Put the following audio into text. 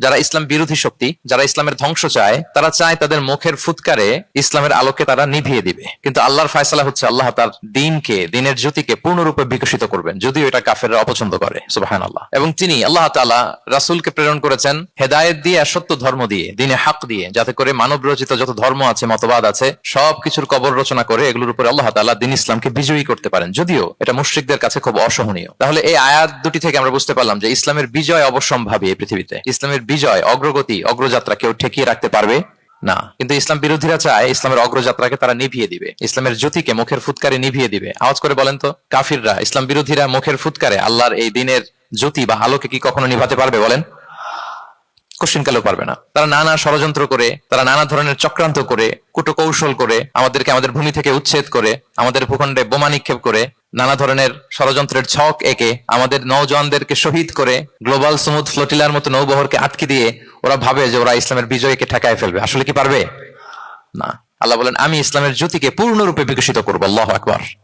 যারা ইসলাম বিরোধী শক্তি, যারা ইসলামের ধ্বংস চায়, তারা চায় তাদের মুখের ফুৎকারে ইসলামের আলোকে তারা নিভিয়ে দিবে। কিন্তু আল্লাহর ফায়সালা হচ্ছে আল্লাহ তার দিনকে, দিনের জ্যোতিকে পূর্ণরূপে বিকশিত করবেন, যদিও এটা কাফেররা অপছন্দ করে সুবাহান আল্লাহ এবং তিনি আল্লাহ তালা রাসুলকে প্রেরণ করেছেন হেদায়েত দিয়ে, সত্য ধর্ম দিয়ে, দিনে হাক দিয়ে, যাতে করে মানব রচিত যত ধর্ম আছে, মতবাদ আছে, সব কিছুর কবর রচনা করে এগুলোর উপরে আল্লাহ তালা দিন ইসলামকে বিজয়ী করতে পারেন। যদিও এটা মুশ্রিকদের কাছে খুব অসহনীয়। তাহলে এই আয়াত দুটি থেকে আমরা বুঝতে পারলাম যে ইসলামের বিজয় অবশ্যম্ভাবী এই পৃথিবীতে। ইসলামের বিজয়, অগ্রগতি, অগ্রযাত্রা কেউ ঠেকিয়ে রাখতে পারবে? না। কিন্তু ইসলাম বিরোধীরা চায় ইসলামের অগ্রযাত্রাকে তারা নিভিয়ে দিবে। ইসলামের জ্যোতিকে মুখের ফুৎকারে নিভিয়ে দিবে। আওয়াজ করে বলেন তো, কাফিররা, ইসলাম বিরোধীরা মুখের ফুৎকারে আল্লাহর এই দিনের জ্যোতি বা আলোকে কি কখনো নিভাতে পারবে বলেন? কোশ্চিন কালেও পারবে না। তারা নানা ষড়যন্ত্র করে, তারা নানা ধরনের চক্রান্ত করে কুটো কৌশল করে, আমাদেরকে আমাদের ভূমি থেকে উচ্ছেদ করে, আমাদের ভূখণ্ডে বোমা নিক্ষেপ করে নানা ধরনের ষড়যন্ত্রের ছক একে আমাদের নৌজওয়ানদেরকে শহীদ করে গ্লোবাল সমুদ ফ্লোটিলার মতো নৌবহরকে আটকে দিয়ে ওরা ভাবে যে ওরা ইসলামের বিজয়কে ঠেকায় ফেলবে। আসলে কি পারবে? না। আল্লাহ বলেন, আমি ইসলামের জ্যোতিকে পূর্ণরূপে বিকশিত করব। আল্লাহ আকবার।